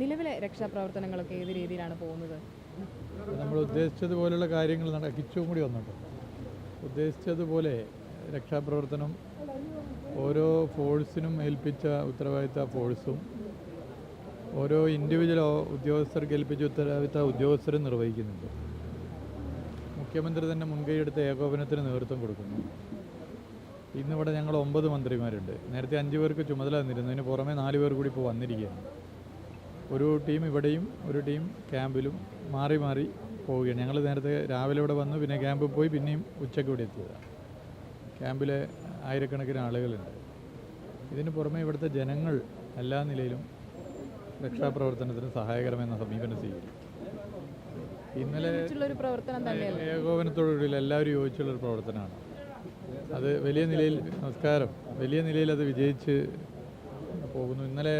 നിലവിലെ രക്ഷാപ്രവർത്തനങ്ങളൊക്കെ ഏത് രീതിയിലാണ് പോകുന്നത്? നമ്മൾ ഉദ്ദേശിച്ചതുപോലെയുള്ള കാര്യങ്ങൾ നടക്കിച്ചും കൂടി വന്നിട്ടുണ്ട്. ഉദ്ദേശിച്ചതുപോലെ രക്ഷാപ്രവർത്തനം ഓരോ ഫോഴ്സിനും ഏൽപ്പിച്ച ഉത്തരവാദിത്ത ഫോഴ്സും ഓരോ ഇൻഡിവിജ്വൽ ഉദ്യോഗസ്ഥർക്ക് ഏൽപ്പിച്ച ഉത്തരവാദിത്ത ഉദ്യോഗസ്ഥരും നിർവഹിക്കുന്നുണ്ട്. മുഖ്യമന്ത്രി തന്നെ മുൻകൈയെടുത്ത് ഏകോപനത്തിന് നേതൃത്വം കൊടുക്കുന്നു. ഇന്നിവിടെ ഞങ്ങൾ ഒമ്പത് മന്ത്രിമാരുണ്ട്. നേരത്തെ അഞ്ച് പേർക്ക് ചുമതല തന്നിരുന്നു. അതിന് പുറമെ നാല് പേർ കൂടി ഇപ്പോൾ വന്നിരിക്കുകയാണ്. ഒരു ടീം ഇവിടെയും ഒരു ടീം ക്യാമ്പിലും മാറി മാറി പോവുകയാണ്. ഞങ്ങൾ നേരത്തെ രാവിലെ ഇവിടെ വന്നു പിന്നെ ക്യാമ്പിൽ പോയി പിന്നെയും ഉച്ചയ്ക്ക് ഇവിടെ എത്തിയതാണ് ക്യാമ്പിലെ ആയിരക്കണക്കിന് ആളുകളുണ്ട്. ഇതിന് പുറമെ ഇവിടുത്തെ ജനങ്ങൾ എല്ലാ നിലയിലും രക്ഷാപ്രവർത്തനത്തിന് സഹായകരമെന്ന സമീപനം സ്വീകരിക്കും. ഇന്നലെ ഏകോപനത്തോടുകൂടി എല്ലാവരും യോജിച്ചുള്ളൊരു പ്രവർത്തനമാണ്. അത് വലിയ നിലയിൽ നമസ്കാരം വലിയ നിലയിൽ അത് വിജയിച്ച് പോകുന്നു. ഇന്നലെ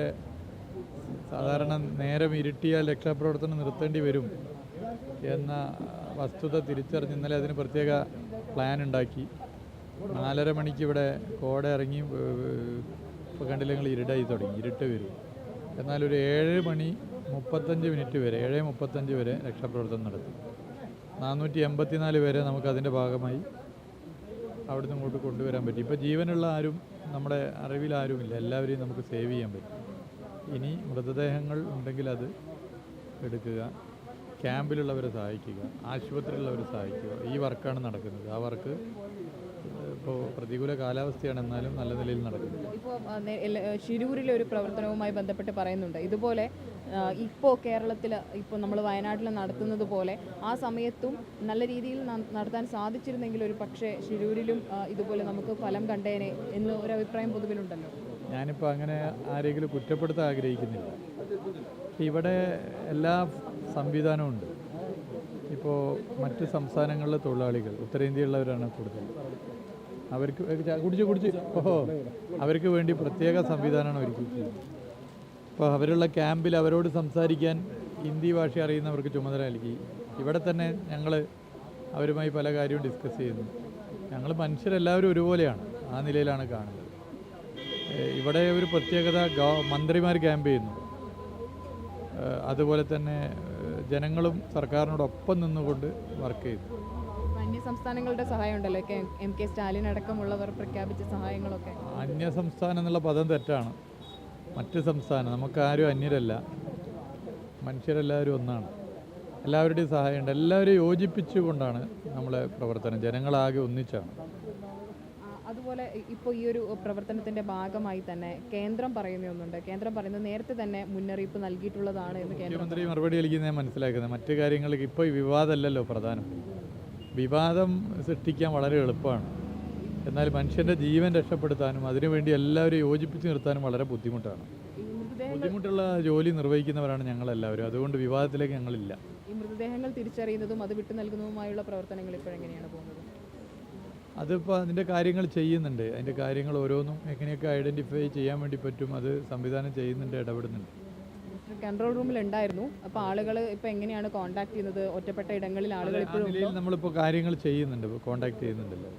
സാധാരണ നേരം ഇരുട്ടിയാൽ രക്ഷാപ്രവർത്തനം നിർത്തേണ്ടി വരും എന്ന വസ്തുത തിരിച്ചറിഞ്ഞ് ഇന്നലെ അതിന് പ്രത്യേക പ്ലാൻ ഉണ്ടാക്കി. നാലര മണിക്ക് ഇവിടെ കോട ഇറങ്ങി ഇപ്പോൾ കണ്ടില്ല ഞങ്ങൾ ഇരുടായി തുടങ്ങി ഇരുട്ട് വരും. എന്നാൽ ഒരു ഏഴ് മണി മുപ്പത്തഞ്ച് മിനിറ്റ് വരെ ഏഴ് മുപ്പത്തഞ്ച് വരെ രക്ഷാപ്രവർത്തനം നടത്തി. നാനൂറ്റി എൺപത്തിനാല് പേരെ നമുക്ക് അതിന്റെ ഭാഗമായി അവിടുന്ന് ഇങ്ങോട്ട് കൊണ്ടുവരാൻ പറ്റി. ഇപ്പോൾ ജീവനുള്ള ആരും നമ്മുടെ അറിവിൽ ആരുമില്ല. എല്ലാവരെയും നമുക്ക് സേവ് ചെയ്യാൻ പറ്റും. ഇനി മൃതദേഹങ്ങൾ ഉണ്ടെങ്കിൽ അത് എടുക്കുക. ക്യാമ്പിലുള്ളവരെ സഹായിക്കുക. ആശുപത്രിയിലുള്ളവരെ സഹായിക്കുക. ഈ വർക്കാണ് നടക്കുന്നത്. ആ വർക്ക് ഇപ്പോൾ പ്രതികൂല കാലാവസ്ഥയാണ് എന്നാലും നല്ല നിലയിൽ നടക്കുന്നത്. ഇപ്പോൾ ശിരൂരിലെ ഒരു പ്രവർത്തനവുമായി ബന്ധപ്പെട്ട് പറയുന്നുണ്ട്. ഇതുപോലെ ഇപ്പോൾ കേരളത്തിൽ ഇപ്പോൾ നമ്മൾ വയനാട്ടിൽ നടത്തുന്നത് പോലെ ആ സമയത്തും നല്ല രീതിയിൽ നടത്താൻ സാധിച്ചിരുന്നെങ്കിൽ ഒരു പക്ഷേ ശിരൂരിലും ഇതുപോലെ നമുക്ക് ഫലം കണ്ടേനെ എന്ന് ഒരു അഭിപ്രായം പൊതുവിലുണ്ടല്ലോ. ഞാനിപ്പോൾ അങ്ങനെ ആരെങ്കിലും കുറ്റപ്പെടുത്താൻ ആഗ്രഹിക്കുന്നില്ല. ഇവിടെ എല്ലാ സംവിധാനവും ഉണ്ട്. ഇപ്പോൾ മറ്റ് സംസ്ഥാനങ്ങളിലെ തൊഴിലാളികൾ ഉത്തരേന്ത്യയുള്ളവരാണ് കൂടുതൽ. അവർക്ക് കുടിച്ച് കുടിച്ച് ഓഹോ അവർക്ക് വേണ്ടി പ്രത്യേക സംവിധാനമാണ് ഒരുക്കിയിട്ടുള്ളത് ഇപ്പോൾ അവരുള്ള ക്യാമ്പിൽ അവരോട് സംസാരിക്കാൻ ഹിന്ദി ഭാഷ അറിയുന്നവർക്ക് ചുമതല നൽകി. ഇവിടെ തന്നെ ഞങ്ങൾ അവരുമായി പല കാര്യവും ഡിസ്കസ് ചെയ്യുന്നു. ഞങ്ങൾ മനുഷ്യരെല്ലാവരും ഒരുപോലെയാണ് ആ നിലയിലാണ് കാണുന്നത്. ഇവിടെ ഒരു പ്രത്യേകത ഗവ മന്ത്രിമാർ ക്യാമ്പ് ചെയ്യുന്നു. അതുപോലെ തന്നെ ജനങ്ങളും സർക്കാരിനോടൊപ്പം നിന്നുകൊണ്ട് വർക്ക് ചെയ്തു അന്യ സംസ്ഥാനങ്ങളുടെ സഹായം ഉണ്ടല്ലോ എം കെ സ്റ്റാലിൻ അടക്കമുള്ളവർ പ്രഖ്യാപിച്ച സഹായങ്ങളൊക്കെ. അന്യ സംസ്ഥാനം എന്നുള്ള പദം തെറ്റാണ്. മറ്റ് സംസ്ഥാനം നമുക്കാരും അന്യരല്ല. മനുഷ്യരെല്ലാവരും ഒന്നാണ്. എല്ലാവരുടെയും സഹായമുണ്ട്. എല്ലാവരും യോജിപ്പിച്ചുകൊണ്ടാണ് നമ്മളെ പ്രവർത്തനം. ജനങ്ങളാകെ ഒന്നിച്ചാണ്. അതുപോലെ ഇപ്പോൾ ഈ ഒരു പ്രവർത്തനത്തിന്റെ ഭാഗമായി തന്നെ കേന്ദ്രം പറയുന്ന ഒന്നുണ്ട്. കേന്ദ്രം പറയുന്നത് നേരത്തെ തന്നെ മുന്നറിയിപ്പ് നൽകിയിട്ടുള്ളതാണ് എന്ന് മുഖ്യമന്ത്രി മറുപടി ഞാൻ മനസ്സിലാക്കുന്നത്. മറ്റു കാര്യങ്ങൾക്ക് ഇപ്പോൾ വിവാദമല്ലല്ലോ പ്രധാനം. വിവാദം സൃഷ്ടിക്കാൻ വളരെ എളുപ്പമാണ്. എന്നാൽ മനുഷ്യന്റെ ജീവൻ രക്ഷപ്പെടുത്താനും അതിനുവേണ്ടി എല്ലാവരും യോജിപ്പിച്ച് നിർത്താനും വളരെ ബുദ്ധിമുട്ടാണ്. ബുദ്ധിമുട്ടുള്ള ജോലി നിർവഹിക്കുന്നവരാണ് ഞങ്ങളെല്ലാവരും. അതുകൊണ്ട് വിവാദത്തിലേക്ക് ഞങ്ങളില്ല. ഈ മൃതദേഹങ്ങൾ തിരിച്ചറിയുന്നതും അത് വിട്ടു നൽകുന്നതുമായുള്ള പ്രവർത്തനങ്ങൾ ഇപ്പോഴെങ്ങനെയാണ് പോകുന്നത്? അതിപ്പോൾ അതിന്റെ കാര്യങ്ങൾ ചെയ്യുന്നുണ്ട്. അതിന്റെ കാര്യങ്ങൾ ഓരോന്നും എങ്ങനെയൊക്കെ ഐഡന്റിഫൈ ചെയ്യാൻ വേണ്ടി പറ്റും അത് സംവിധാനം ചെയ്യുന്നുണ്ട് ഇടപെടുന്നുണ്ട്. കൺട്രോൾ റൂമിൽ ഉണ്ടായിരുന്നു. അപ്പോൾ ആളുകൾ ഇപ്പോൾ എങ്ങനെയാണ് കോൺടാക്ട് ചെയ്യുന്നത്? ഒറ്റപ്പെട്ട ഇടങ്ങളിൽ ആളുകൾ ഇപ്പോഴും നമ്മളിപ്പോൾ കാര്യങ്ങൾ ചെയ്യുന്നുണ്ട്. കോൺടാക്ട് ചെയ്യുന്നുണ്ടല്ലോ.